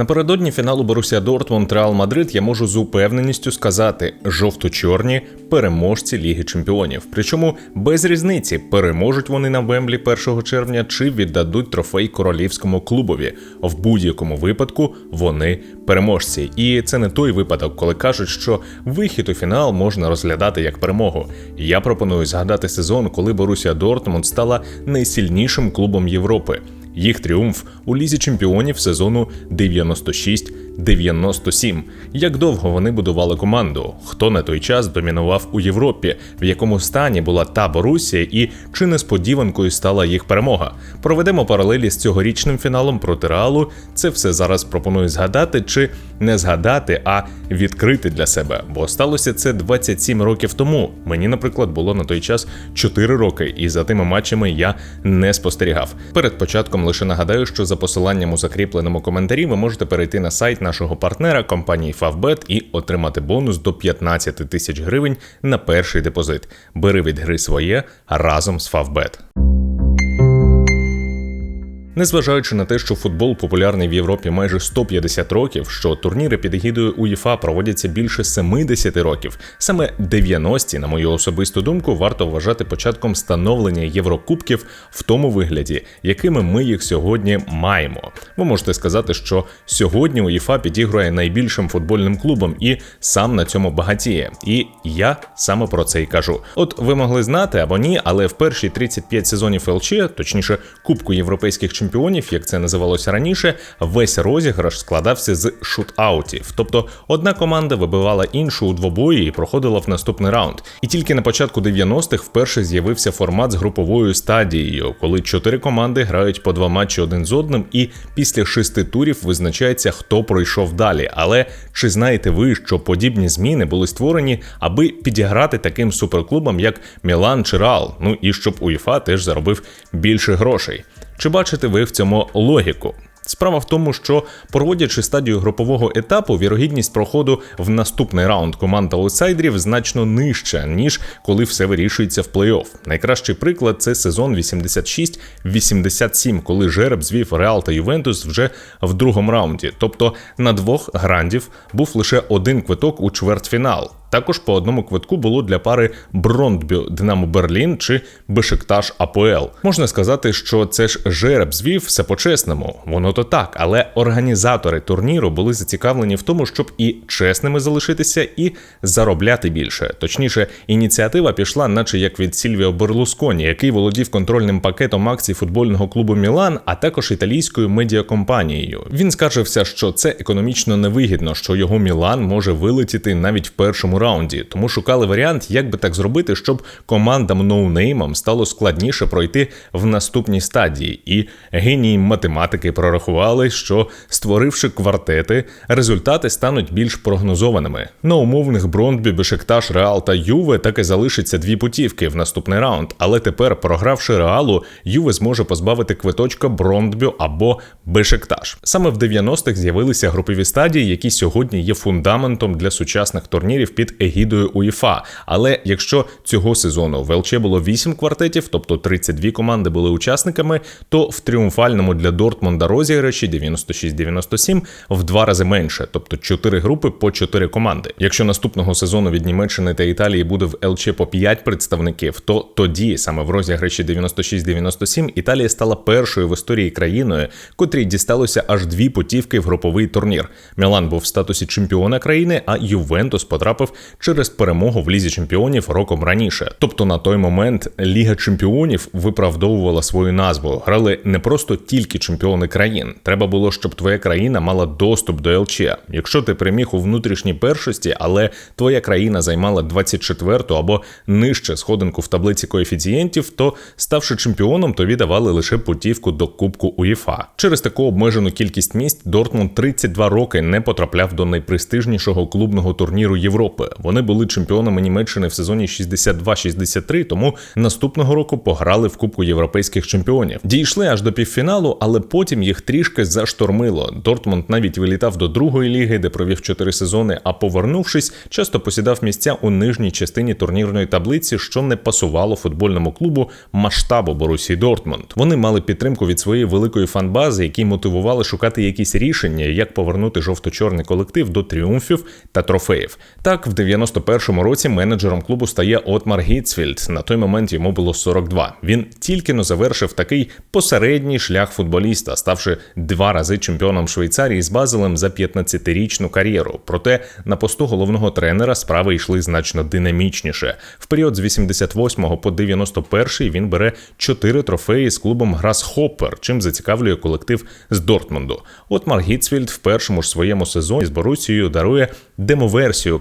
Напередодні фіналу Борусія Дортмунд Реал Мадрид я можу з упевненістю сказати: жовто-чорні переможці Ліги Чемпіонів. Причому без різниці переможуть вони на Вемблі 1 червня чи віддадуть трофей королівському клубові. В будь-якому випадку вони переможці. І це не той випадок, коли кажуть, що вихід у фінал можна розглядати як перемогу. Я пропоную згадати сезон, коли Борусія Дортмунд стала найсильнішим клубом Європи. Їх тріумф у лізі чемпіонів сезону 96-97. Як довго вони будували команду? Хто на той час домінував у Європі? В якому стані була та Борусія, і чи несподіванкою стала їх перемога? Проведемо паралелі з цьогорічним фіналом проти Реалу. Це все зараз пропоную згадати чи не згадати, а відкрити для себе. Бо сталося це 27 років тому. Мені, наприклад, було на той час 4 роки, і за тими матчами я не спостерігав. Перед початком лише нагадаю, що за посиланням у закріпленому коментарі ви можете перейти на сайт нашого партнера компанії Favbet і отримати бонус до 15 тисяч гривень на перший депозит. Бери від гри своє разом з Favbet. Незважаючи на те, що футбол популярний в Європі майже 150 років, що турніри під егідою УЄФА проводяться більше 70 років, саме 90-ті, на мою особисту думку, варто вважати початком становлення Єврокубків в тому вигляді, якими ми їх сьогодні маємо. Ви можете сказати, що сьогодні УЄФА підігрує найбільшим футбольним клубом і сам на цьому багатіє. І я саме про це й кажу. От ви могли знати або ні, але в перші 35 сезонів ЛЧ, точніше, Кубку європейських чемпіонів, як це називалося раніше, весь розіграш складався з шут-аутів. Тобто одна команда вибивала іншу у двобої і проходила в наступний раунд. І тільки на початку 90-х вперше з'явився формат з груповою стадією, коли чотири команди грають по два матчі один з одним, і після шести турів визначається, хто пройшов далі. Але чи знаєте ви, що подібні зміни були створені, аби підіграти таким суперклубам, як Мілан чи Реал? Ну і щоб УЄФА теж заробив більше грошей. Чи бачите ви в цьому логіку? Справа в тому, що проводячи стадію групового етапу, вірогідність проходу в наступний раунд команд аутсайдерів значно нижча, ніж коли все вирішується в плей-офф. Найкращий приклад це сезон 86-87, коли жереб звів Реал та Ювентус вже в другому раунді. Тобто на двох грандів був лише один квиток у чвертьфінал. Також по одному квитку було для пари Брондбю Динамо Берлін чи Бешикташ АПЛ. Можна сказати, що це ж жереб звів все по-чесному. Воно то так, але організатори турніру були зацікавлені в тому, щоб і чесними залишитися, і заробляти більше. Точніше, ініціатива пішла, наче як від Сільвіо Берлусконі, який володів контрольним пакетом акцій футбольного клубу Мілан, а також італійською медіакомпанією. Він скаржився, що це економічно невигідно, що його Мілан може вилетіти навіть в першому раунді, тому шукали варіант, як би так зробити, щоб командам ноунеймам стало складніше пройти в наступній стадії. І генії математики прорахували, що створивши квартети, результати стануть більш прогнозованими. На умовних Брондбі, Бешикташ, Реал та Юве так і залишиться дві путівки в наступний раунд. Але тепер, програвши Реалу, Юве зможе позбавити квиточка Брондбю або Бешикташ. Саме в 90-х з'явилися групові стадії, які сьогодні є фундаментом для сучасних турнірів під егідою УЄФА. Але якщо цього сезону в ЛЧ було 8 квартетів, тобто 32 команди були учасниками, то в тріумфальному для Дортмунда розіграші 96-97 в два рази менше, тобто 4 групи по 4 команди. Якщо наступного сезону від Німеччини та Італії буде в ЛЧ по 5 представників, то тоді саме в розіграші 96-97 Італія стала першою в історії країною, котрій дісталося аж дві путівки в груповий турнір. Мілан був в статусі чемпіона країни, а Ювентус потрапив через перемогу в лізі чемпіонів роком раніше. Тобто на той момент Ліга Чемпіонів виправдовувала свою назву. Грали не просто тільки чемпіони країн. Треба було, щоб твоя країна мала доступ до ЛЧ. Якщо ти переміг у внутрішній першості, але твоя країна займала 24-ту або нижче сходинку в таблиці коефіцієнтів, то ставши чемпіоном, тобі давали лише путівку до Кубку УЄФА. Через таку обмежену кількість місць Дортмунд 32 роки не потрапляв до найпрестижнішого клубного турніру Європи. Вони були чемпіонами Німеччини в сезоні 62-63, тому наступного року пограли в Кубку європейських чемпіонів. Дійшли аж до півфіналу, але потім їх трішки заштормило. Дортмунд навіть вилітав до другої ліги, де провів чотири сезони. А повернувшись, часто посідав місця у нижній частині турнірної таблиці, що не пасувало футбольному клубу масштабу Борусії Дортмунд. Вони мали підтримку від своєї великої фанбази, які мотивували шукати якісь рішення, як повернути жовто-чорний колектив до тріумфів та трофеїв. Так, в 91-му році менеджером клубу стає Отмар Гіцфільд. На той момент йому було 42. Він тільки но завершив такий посередній шлях футболіста, ставши два рази чемпіоном Швейцарії з Базелем за 15-річну кар'єру. Проте на посту головного тренера справи йшли значно динамічніше. В період з 88 по 91 він бере чотири трофеї з клубом Грасхоппер, чим зацікавлює колектив з Дортмунду. Отмар Гіцфільд в першому ж своєму сезоні з Борусією дарує демоверсію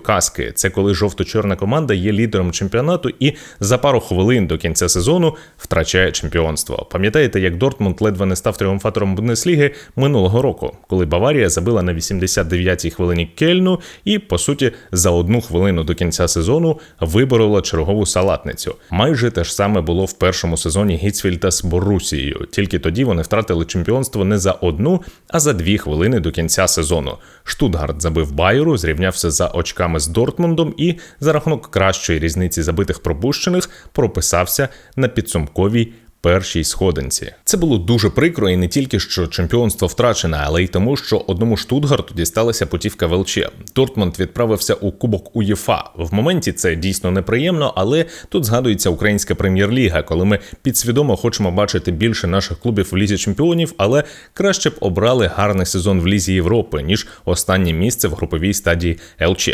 Це коли жовто-чорна команда є лідером чемпіонату і за пару хвилин до кінця сезону втрачає чемпіонство. Пам'ятаєте, як Дортмунд ледве не став тріумфатором Бундесліги минулого року, коли Баварія забила на 89-й хвилині Кельну і, по суті, за одну хвилину до кінця сезону виборола чергову салатницю. Майже те ж саме було в першому сезоні Гіцфільда з Борусією. Тільки тоді вони втратили чемпіонство не за одну, а за дві хвилини до кінця сезону. Штутгарт забив Байеру, зрівнявся за очками з Дортмундом і за рахунок кращої різниці забитих пропущених прописався на підсумковій першій сходинці. Це було дуже прикро, і не тільки що чемпіонство втрачене, але й тому, що одному Штутгарту дісталася путівка в ЛЧ. Дортмунд відправився у Кубок УЄФА. В моменті це дійсно неприємно, але тут згадується українська прем'єр-ліга, коли ми підсвідомо хочемо бачити більше наших клубів в лізі чемпіонів, але краще б обрали гарний сезон в лізі Європи ніж останнє місце в груповій стадії ЛЧ.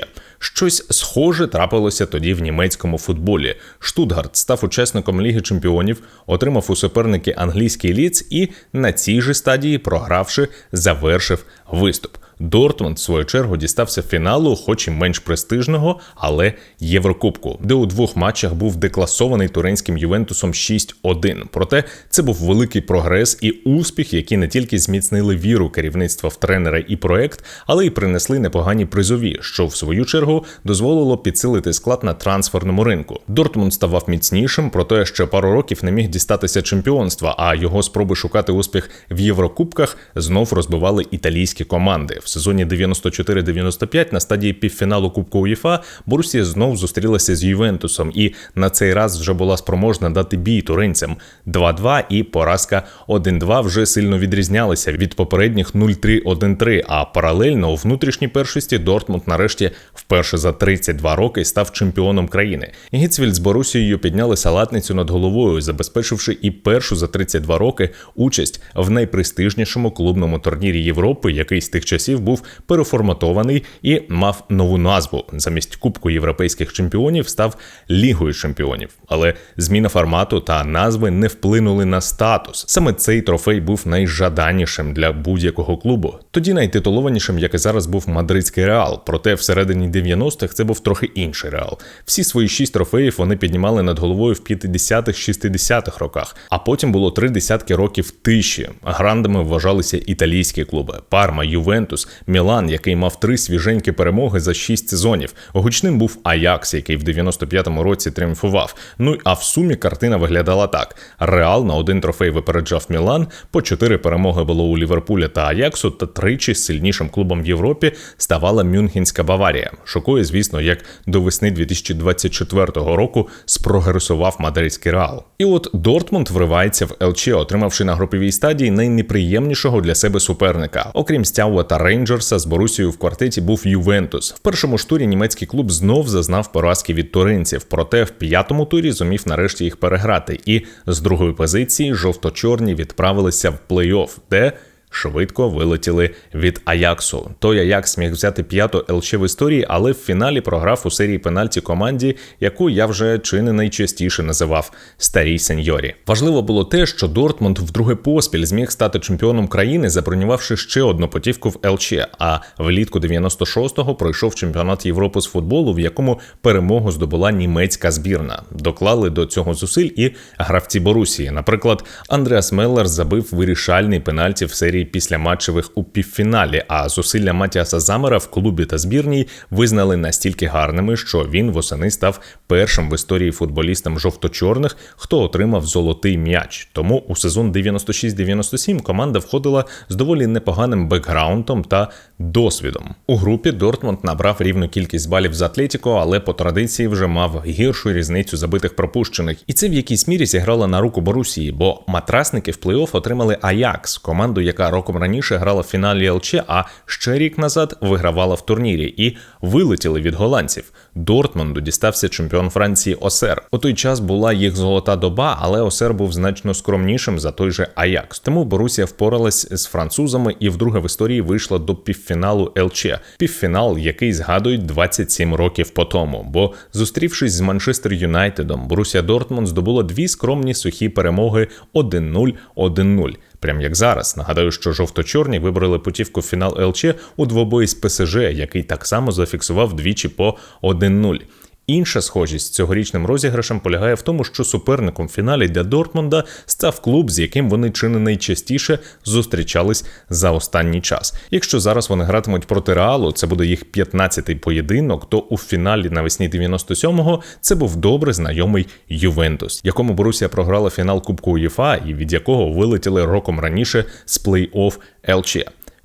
Щось схоже трапилося тоді в німецькому футболі. Штутгарт став учасником Ліги Чемпіонів, отримав у суперники англійський ліц і на цій же стадії, програвши, завершив виступ. Дортмунд, в свою чергу, дістався фіналу, хоч і менш престижного, але Єврокубку, де у двох матчах був декласований туринським Ювентусом 6-1. Проте це був великий прогрес і успіх, які не тільки зміцнили віру керівництва в тренера і проект, але й принесли непогані призові, що в свою чергу дозволило підсилити склад на трансферному ринку. Дортмунд ставав міцнішим, проте ще пару років не міг дістатися чемпіонства. А його спроби шукати успіх в Єврокубках знов розбивали італійські команди в сезоні 94-95 на стадії півфіналу Кубку УЄФА Борусія знов зустрілася з Ювентусом, і на цей раз вже була спроможна дати бій туринцям. 2-2 і поразка 1-2 вже сильно відрізнялися від попередніх 0-3-1-3, А паралельно у внутрішній першості Дортмунд нарешті вперше за 32 роки став чемпіоном країни. Гіцвільд з Борусією підняли салатницю над головою, забезпечивши і першу за 32 роки участь в найпрестижнішому клубному турнірі Європи, який з тих часів був переформатований і мав нову назву. Замість Кубку європейських чемпіонів став Лігою чемпіонів. Але зміна формату та назви не вплинули на статус. Саме цей трофей був найжаданішим для будь-якого клубу. Тоді найтитулованішим, як і зараз, був мадридський реал. Проте всередині 90-х це був трохи інший реал. Всі свої шість трофеїв вони піднімали над головою в 50-х, 60-х роках. А потім було три десятки років тиші. Грандами вважалися італійські клуби: Парма, Ювентус, Мілан, який мав три свіженькі перемоги за шість сезонів. Гучним був Аякс, який в 95-му році тріумфував. Ну а в сумі картина виглядала так: Реал на один трофей випереджав Мілан, по чотири перемоги було у Ліверпуля та Аяксу, та тричі сильнішим клубом в Європі ставала Мюнхенська Баварія. Шокує, звісно, як до весни 2024 року спрогресував мадридський реал. І от Дортмунд вривається в ЛЧ, отримавши на груповій стадії найнеприємнішого для себе суперника. Окрім Стяуа та Рейнджерса, з Борусією в квартеті був Ювентус. В першому ж турі німецький клуб знов зазнав поразки від туринців, проте в п'ятому турі зумів нарешті їх переграти. І з другої позиції жовто-чорні відправилися в плей-офф, де швидко вилетіли від Аяксу. Той Аякс міг взяти п'яту ЛЧ в історії, але в фіналі програв у серії пенальті команді, яку я вже чи не найчастіше називав старій сеньорі. Важливо було те, що Дортмунд вдруге поспіль зміг стати чемпіоном країни, забронювавши ще одну потівку в ЛЧ. А влітку 96-го пройшов чемпіонат Європи з футболу, в якому перемогу здобула німецька збірна. Доклали до цього зусиль і гравці Борусії. Наприклад, Андреас Меллер забив вирішальний пенальті в серії серії післяматчевих у півфіналі. А зусилля Матіаса Замера в клубі та збірній визнали настільки гарними, що він восени став першим в історії футболістом жовто-чорних, хто отримав золотий м'яч. Тому у сезон 96-97 команда входила з доволі непоганим бекграундом та досвідом. У групі Дортмунд набрав рівну кількість балів з Атлетіко, але по традиції вже мав гіршу різницю забитих пропущених. І це в якійсь мірі зіграло на руку Борусії, бо матрасники в плей-офф отримали Аякс, команду, яка роком раніше грала в фіналі ЛЧ, а ще рік назад вигравала в турнірі, і вилетіли від голландців. Дортмунду дістався чемпіон Франції Осер. У той час була їх золота доба, але Осер був значно скромнішим за той же Аякс. Тому Борусія впоралась з французами і вдруге в історії вийшла до півфіналу ЛЧ. Півфінал, який згадують 27 років по тому. Бо зустрівшись з Манчестер Юнайтедом, Борусія Дортмунд здобула дві скромні сухі перемоги 1-0, 1-0. Прям як зараз. Нагадаю, що жовто-чорні вибрали путівку в фінал ЛЧ у двобої з ПСЖ, який так само зафіксував двічі по 1-0. Інша схожість з цьогорічним розіграшем полягає в тому, що суперником в фіналі для Дортмунда став клуб, з яким вони чи не найчастіше зустрічались за останній час. Якщо зараз вони гратимуть проти Реалу, це буде їх 15-й поєдинок, то у фіналі навесні 97-го це був добре знайомий Ювентус, якому Борусія програла фінал Кубку УЄФА і від якого вилетіли роком раніше з плей-офф ЛЧ.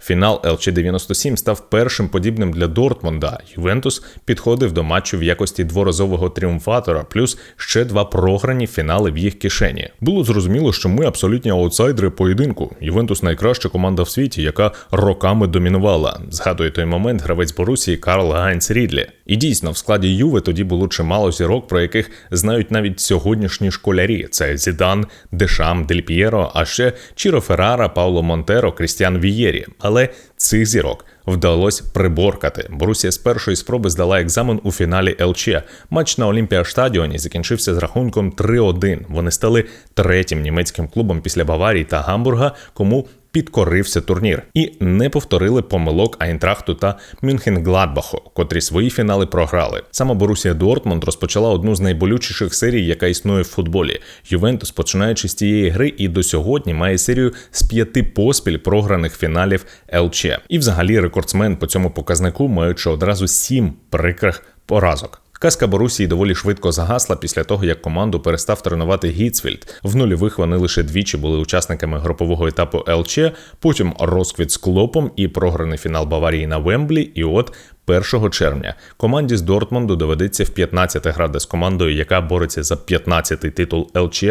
Фінал ЛЧ-97 став першим подібним для Дортмунда. Ювентус підходив до матчу в якості дворазового тріумфатора, плюс ще два програні фінали в їх кишені. Було зрозуміло, що ми абсолютні аутсайдери поєдинку. Ювентус найкраща команда в світі, яка роками домінувала. Згадує той момент гравець Борусії Карл Гайнц Рідлі. І дійсно, в складі Юве тоді було чимало зірок, про яких знають навіть сьогоднішні школярі: це Зідан, Дешам, Дель П'єро, а ще Чіро Феррара, Пауло Монтеро, Крістіан Вієрі. Але цих зірок вдалося приборкати. Борусія з першої спроби здала екзамен у фіналі ЛЧ. Матч на Олімпіа Штадіоні закінчився з рахунком 3-1. Вони стали третім німецьким клубом після Баварії та Гамбурга, кому підкорився турнір і не повторили помилок Айнтрахту та Мюнхен-Гладбаху, котрі свої фінали програли. Саме Борусія Дортмунд розпочала одну з найболючіших серій, яка існує в футболі. Ювентус, починаючи з тієї гри, і до сьогодні має серію з п'яти поспіль програних фіналів ЛЧ. І, взагалі, рекордсмен по цьому показнику, маючи одразу сім прикрих поразок. Казка Борусії доволі швидко загасла після того, як команду перестав тренувати Гіцфільд. В нульових вони лише двічі були учасниками групового етапу ЛЧ, потім розквіт з клопом і програний фінал Баварії на Вемблі. І от 1 червня команді з Дортмунду доведеться в 15 гради з командою, яка бореться за 15-й титул ЛЧ.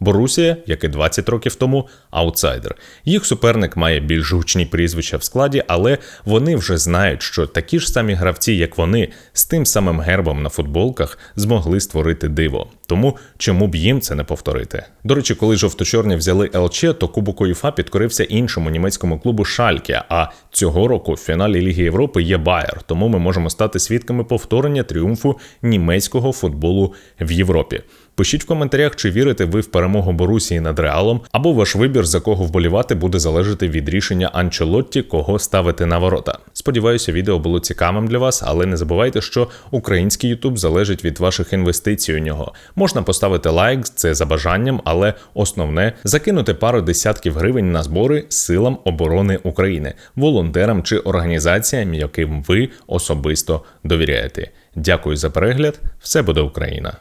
Борусія, як і 20 років тому, аутсайдер. Їх суперник має більш гучні прізвища в складі, але вони вже знають, що такі ж самі гравці, як вони, з тим самим гербом на футболках змогли створити диво. Тому чому б їм це не повторити? До речі, коли жовто-чорні взяли ЛЧ, то Кубок УЄФА підкорився іншому німецькому клубу Шальке. А цього року в фіналі Ліги Європи є Байер. Тому ми можемо стати свідками повторення тріумфу німецького футболу в Європі. Пишіть в коментарях, чи вірите ви в перемогу Борусії над Реалом, або ваш вибір, за кого вболівати, буде залежати від рішення Анчелотті, кого ставити на ворота. Сподіваюся, відео було цікавим для вас, але не забувайте, що український Ютуб залежить від ваших інвестицій у нього. Можна поставити лайк, це за бажанням, але основне закинути пару десятків гривень на збори силам оборони України, волонтерам чи організаціям, яким ви особисто довіряєте. Дякую за перегляд. Все буде Україна!